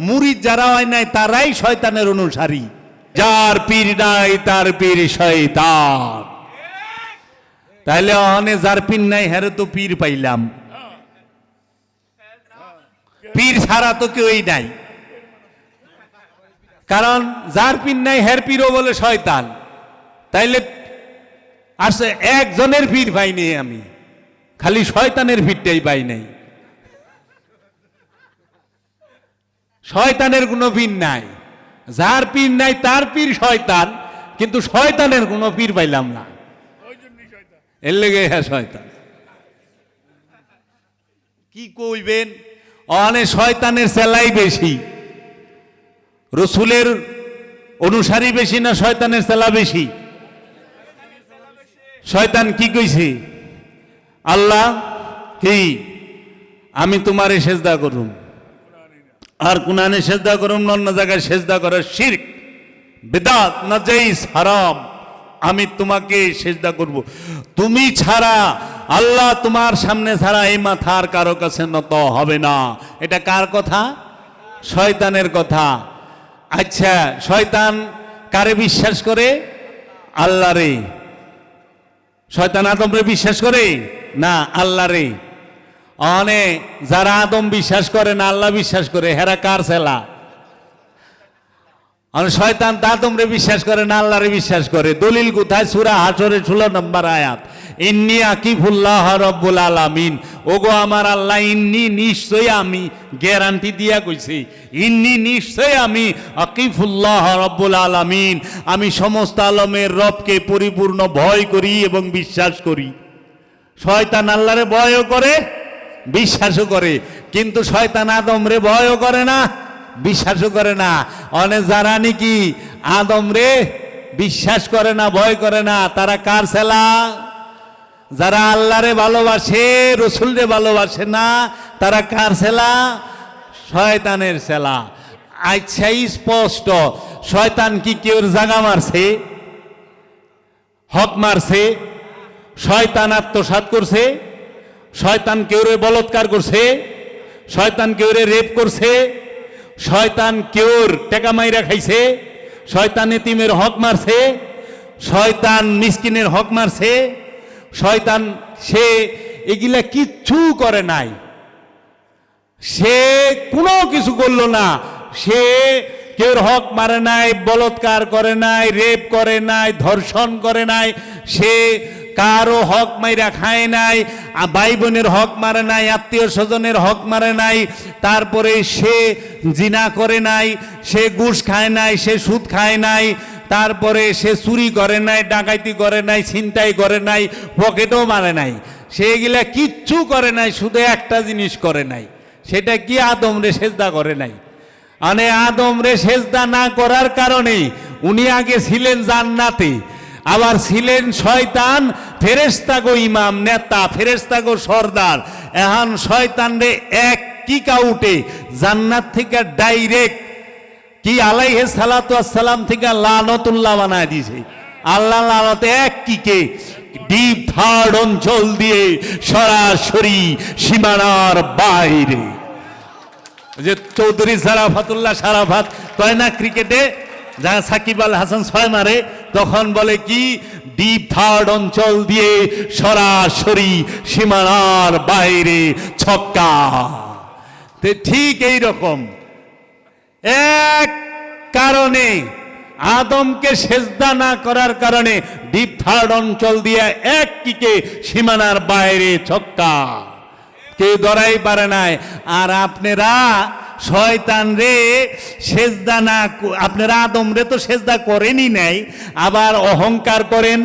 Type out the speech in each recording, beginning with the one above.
মুরিদ যারা হয় নাই তারাই শয়তানের অনুসারী। যার পীর নাই তার পীর শয়তান। তাহলে অনে যার পীর নাই হ্যারে তো পীর পাইলাম। পীর ছাড়া তো কেউই নাই। কারণ যার পীর নাই হের পীরও বলে শয়তান। তাইলে আসে একজনের পীর পাইনি আমি। খালি শয়তানের ভিড়টাই পাই নাই। শয়তানের কোনো পীর নাই। যার পীর নাই, তার পীর শয়তান, কিন্তু শয়তানের কোনো পীর পাইলাম না। এর লেগে হ্যাঁ শয়তান। কি কইবেন? অনে শয়তানের সেলাই বেশি। রসুলের অনুসারী বেশি না শয়তানের সেলা বেশি? শয়তান কি কইছে? আল্লাহ কি? আমি তোমারে সেজদা করুম। আর কুনানে সেজদা করুম না অন্য জায়গায় সেজদা করার শির্ক, বেদাত নাজাইস হারাম। আমি তোমাকে সেজদা করব। তুমি ছাড়া, আল্লাহ তোমার সামনে ছাড়া এই মাথার কারও কাছে নত হবে না। এটা কার কথা? শয়তানের কথা। আচ্ছা শয়তান কারে বিশ্বাস করে? আল্লাহ রে শয়তান আদমরে বিশ্বাস করে? না আল্লাহ রে অনে, যারা আদম বিশ্বাস করে না, আল্লাহ বিশ্বাস করে, হেরা কার আর শয়তান তা তোমরা বিশ্বাস করে না, আল্লাহরে বিশ্বাস করে। দলিল কোথায়? সুরা হাসরে ষোলো নম্বর আয়াত। ইন্নি আকিফুল্লাহ রব্বুল আলামিন। ওগো আমার আল্লাহ, ইন্নি নিশ্চয়ই আমি গ্যারান্টি দিয়া কইছি। ইন্নি নিশ্চয়ই আমি আকিফুল্লাহ রব্বুল আলামিন। আমি সমস্ত আলমের রবকে পরিপূর্ণ ভয় করি এবং বিশ্বাস করি। শয়তান আল্লাহরে ভয়ও করে বিশ্বাসও করে। কিন্তু শয়তান আদমরে ভয়ও করে না, বিশ্বাসও করে না। অনেক যারা নাকি আদম রে বিশ্বাস করে না, ভয় করে না, তারা কার সেলা যারা আল্লাহরে ভালোবাসে রসুলরে ভালোবাসে না, তারা কার সেলা শয়তানের সেলা আচ্ছা স্পষ্ট। শয়তান কি কেউ জাগা মারছে? হক মারছে? শয়তান আত্মসাত করছে? শয়তান কেউরে বলৎকার করছে, শয়তান কেউরে রেপ করছে, শয়তান কেউর টেকা মাইরা খাইছে, শয়তান এতিমের হক মারছে, শয়তান মিসকিনের হক মারছে, শয়তান সে এগুলা কিচ্ছু করে নাই। সে কোনো কিছু করল না। সে কেউ হক মারে নাই, বলৎকার করে নাই, রেপ করে নাই, ধর্ষণ করে নাই। সে কারও হক মাইরা খায় নাই ভাই বোনের হক মারে নাই, আত্মীয় স্বজনের হক মারে নাই, তারপরে সে জিনা করে নাই, সে ঘুষ খায় নাই, সে সুদ খায় নাই, তারপরে সে চুরি করে নাই ডাকাইতি করে নাই, ছিনতাই করে নাই, পকেটও মারে নাই। সেগুলা কিচ্ছু করে নাই, শুধু একটা জিনিস করে নাই, সেটা কি আদম রে সেজদা করে নাই? মানে আদম রে সেজদা না করার কারণে উনি আগে ছিলেন জান্নাতে, আবার ছিলেন শয়তান ফেরেস্তাগো ইমাম নেতা ফেরেস্তাগো সর্দার। এহান শয়তান রে এক কি কাউটে জান্নাত থেকে ডাইরেক্ট কি আলাইহে সালাতু সালাম থেকে লানতুল্লাহ বানায় দিছে। আল্লাহ লানত এক কিকে ডিপ থার্ড অঞ্চল দিয়ে সরাসরি সীমানার বাইরে। যে চৌধুরী সারাফাতুল্লাহ সারাফাত কয় না ক্রিকেটে? যা সাকিব আল হাসান ছয় মারে, তখন বলে কি? ডিপ থার্ড অঞ্চল দিয়ে সরাসরি সীমানার বাইরে ছক্কা। তে ঠিক এই রকম। এক কারণে আদমকে সেজদা না করার কারণে ডিপ থার্ড অঞ্চল দিয়ে এক কিকে সীমানার বাইরে ছক্কা। কেউ ধরাই পারে নাই। আর আপনারা শয়তান রে, সেজদা না আপনারা আদম রে তো সেজদা করেনই নাই। আবার অহংকার করেন,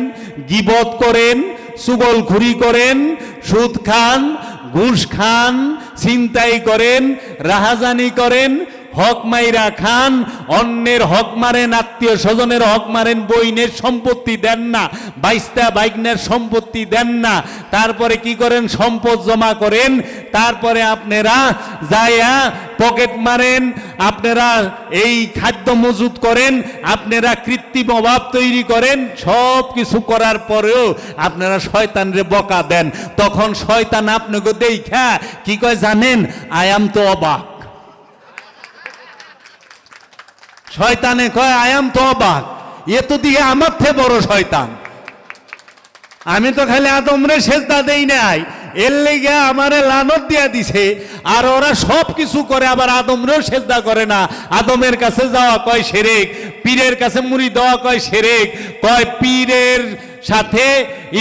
গিবত করেন, সুগল ঘুরি করেন, সুদ খান, ঘুষ খান, ছিনতাই করেন, রাহাজানি করেন হক মাইরা খান, অন্যের হক মারেন, আত্মীয় স্বজনের হক মারেন, বইনের সম্পত্তি দেন না বাইস্তা বাইকনের সম্পত্তি দেন না। তারপরে কি করেন? সম্পদ জমা করেন। তারপরে আপনারা যাইয়া পকেট মারেন, আপনারা এই খাদ্য মজুত করেন, আপনারা কৃত্রিম অভাব তৈরি করেন সব কিছু করার পরেও আপনারা শয়তানরে বকা দেন। তখন শয়তান আপনাকে দেখা, কি কয় জানেন? আয়াম তো অবাক শয়তানে কয় আয়াম তো অবাক এ তো দিয়ে আমার থেকে বড় শয়তান। আমি তো খালি আদমরে সেজদা দেই নাই। এর লেগে আমারে লানত দিয়া দিছে। আর ওরা সব কিছু করে, আবার আদমরেও সেজদা করে না। আদমের কাছে যাওয়া কয় সেরেক, পীরের কাছে মুড়ি দেওয়া কয় সেরেক। কয়, পীরের সাথে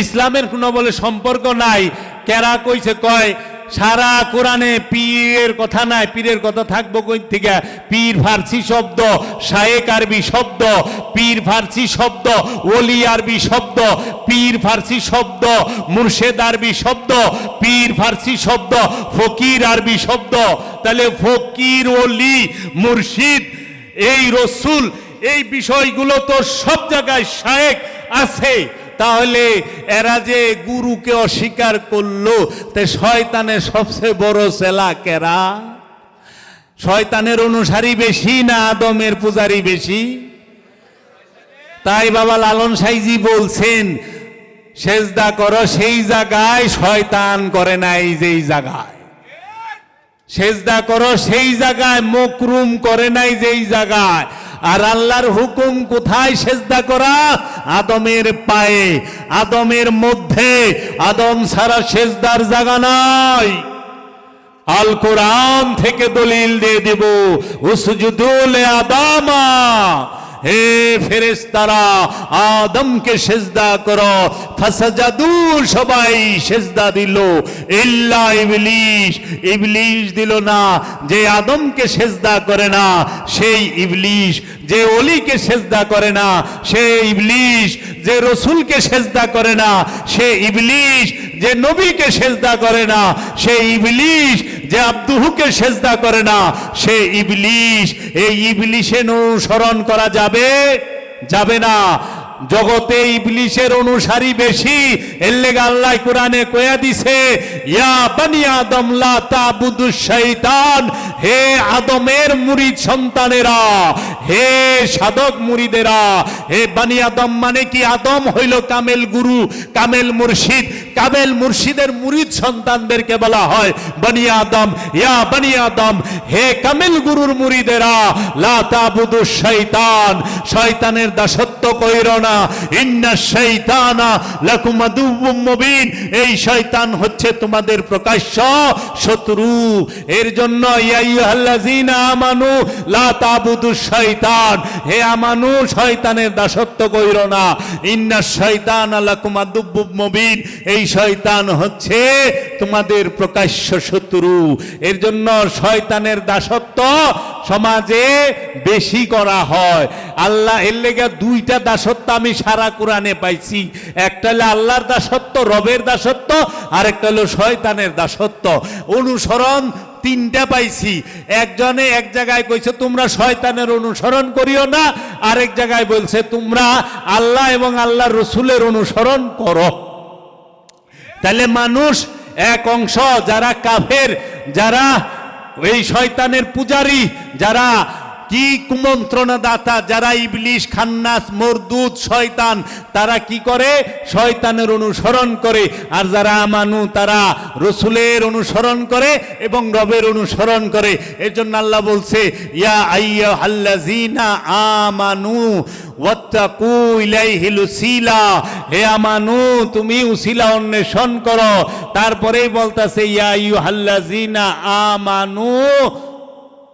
ইসলামের কোনো বলে সম্পর্ক নাই। কেরা কইছে, কয় সারা কোরআনে পীরের কথা নাই, পীরের কথা থাকব কই থেকে? পীর ফার্সি শব্দ, শায়েক আরবি শব্দ, পীর ফার্সি শব্দ, ওলি আরবি শব্দ, পীর ফার্সি শব্দ, মুর্শেদ আরবি শব্দ, পীর ফার্সি শব্দ, ফকির আরবি শব্দ। তাহলে ফকির, ওলি, মুর্শিদ, এই রসুল, এই বিষয়গুলো তো সব জায়গায় শায়েক আছে। তাহলে এরা যে গুরুকে অস্বীকার করল, তে শয়তানের সবচেয়ে বড় সেলা কেরা? শয়তানের অনুসারী বেশি না আদমের পূজারী বেশি? তাই বাবা লালন সাইজি বলছেন, সেজদা করো সেই জায়গায়, শয়তান করে নাই যেই জায়গায়। সেজদা করো সেই জায়গায়, মকরুম করে নাই যেই জায়গায়। আর আল্লাহর হুকুম কোথায় সেজদা করা? আদমের পায়ে, আদমের মধ্যে। আদম সারা সেজদার জায়গা নাই। আল কোরআন থেকে দলিল দিয়ে দেব, উসজুদুল আদামা হে ফেরেস্তারা আদমকে সেজদা করো। ফাসাজাদু সবাই সেজদা দিল। ইল্লা ইবলিশ ইবলিশ দিল না, যে আদমকে সেজদা করে না, সেই ইবলিশ, যে অলিকে সেজদা করে না, সেই ইবলিশ যে রসুলকে সেজদা করে না, সে ইবলিশ। যে নবীকে সেজদা করে না, সে ইবলিশ। যে আব্দুহুকে সেজদা করে না, সে ইবলিশ। এই ইবলিশের অনুসরণ করা যাবে? যাবে না। জগতে ইবলিশের অনুসারী বেশি। আল্লাহ কোরআনে কয়া দিছে, ইয়া হে আদমের সন্তানেরা, হে সাধক হে বানি আদম মানে কি আদম হইল কামেল গুরু, কামেল মুর্শিদ। কামেল মুর্শিদের মুরিদ সন্তানদেরকে বলা হয় বানি আদম। ইয়া বানি আদম, হে কামেল গুরুর মুরিদেরা, লা তাবুদু শৈতান শয়তানের দাসত্ব কইর না। ইন্না শৈতানা লাকুম এই শয়তান হচ্ছে তোমাদের প্রকাশ্য শত্রু। এর জন্য আমানু, লা তাবুদু শয়তান হে আমানু শয়তানের দাসত্ব কইর না। ইন্না এই শয়তান হচ্ছে তোমাদের প্রকাশ্য শত্রু। এর জন্য শয়তানের দাসত্ব সমাজে বেশি করা হয়। আল্লাহ, এর লেগে দুইটা দাসত্ব আমি সারা কোরআনে পাইছি। একটা হলো আল্লাহর দাসত্ব, রবের দাসত্ব আর একটা হলো শয়তানের দাসত্ব। অনুসরণ তিনটা পাইছি। একজনে এক জায়গায় কইছে, তোমরা শয়তানের অনুসরণ করিও না। আরেক জায়গায় বলছে, তোমরা আল্লাহ এবং আল্লাহ রসুলের অনুসরণ করো। তাহলে মানুষ এক অংশ, যারা কাফের, যারা এই শয়তানের পূজারী, যারা কি কুমন্ত্রণা দাতা যারা ইবলিশ, খান্নাস মরদুদ শয়তান, তারা কি করে? শয়তানের অনুসরণ করে। আর যারা আমানু, তারা রসুলের অনুসরণ করে এবং রবের অনুসরণ করে। এর জন্য আল্লাহ বলছে, ইয়া আইয়া হাল্লাজিনা আমানু ওয়াত্তাকু ইলাইহিল উসিলা হে আমানু, তুমি উসিলা অন্বেষণ করো। তারপরেই বলতাছে, ইয়া আইয়ুহাল্লাযিনা আমানু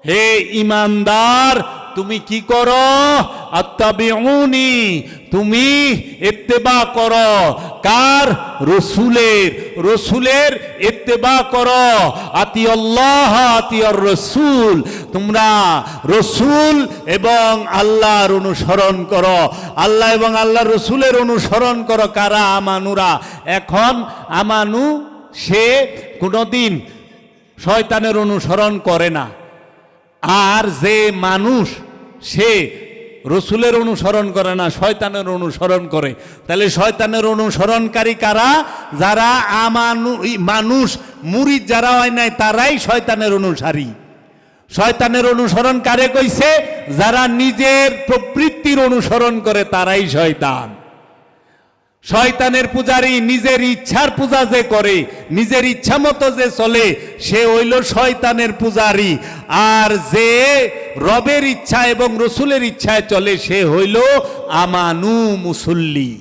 হে ইমানদার, তুমি কি করো? আত্তাবিউনি, তুমি ইত্তেবা করো। কার? রসুলের। রসুলের ইত্তেবা করো। আতি আল্লাহ আতি রসুল। তোমরা রসুল এবং আল্লাহর অনুসরণ করো। আল্লাহ এবং আল্লাহ রসুলের অনুসরণ করো। কারা? আমানুরা। এখন আমানু সে কোনোদিন শয়তানের অনুসরণ করে না। আর যে মানুষ, সে রসুলের অনুসরণ করে না, শয়তানের অনুসরণ করে। তাহলে শয়তানের অনুসরণকারী কারা? যারা আমানু মানুষ, মুরিদ যারা হয় নাই, তারাই শয়তানের অনুসারী। শয়তানের অনুসরণ কারে কইছে? যারা নিজের প্রবৃত্তির অনুসরণ করে, তারাই শয়তান। শয়তানের পূজারী নিজের ইচ্ছার পূজা যে করে, নিজের ইচ্ছা মতো যে চলে, সে হইল শয়তানের পূজারী। আর যে রবের ইচ্ছা এবং রসুলের ইচ্ছায় চলে, সে হইল আমানু মুসল্লি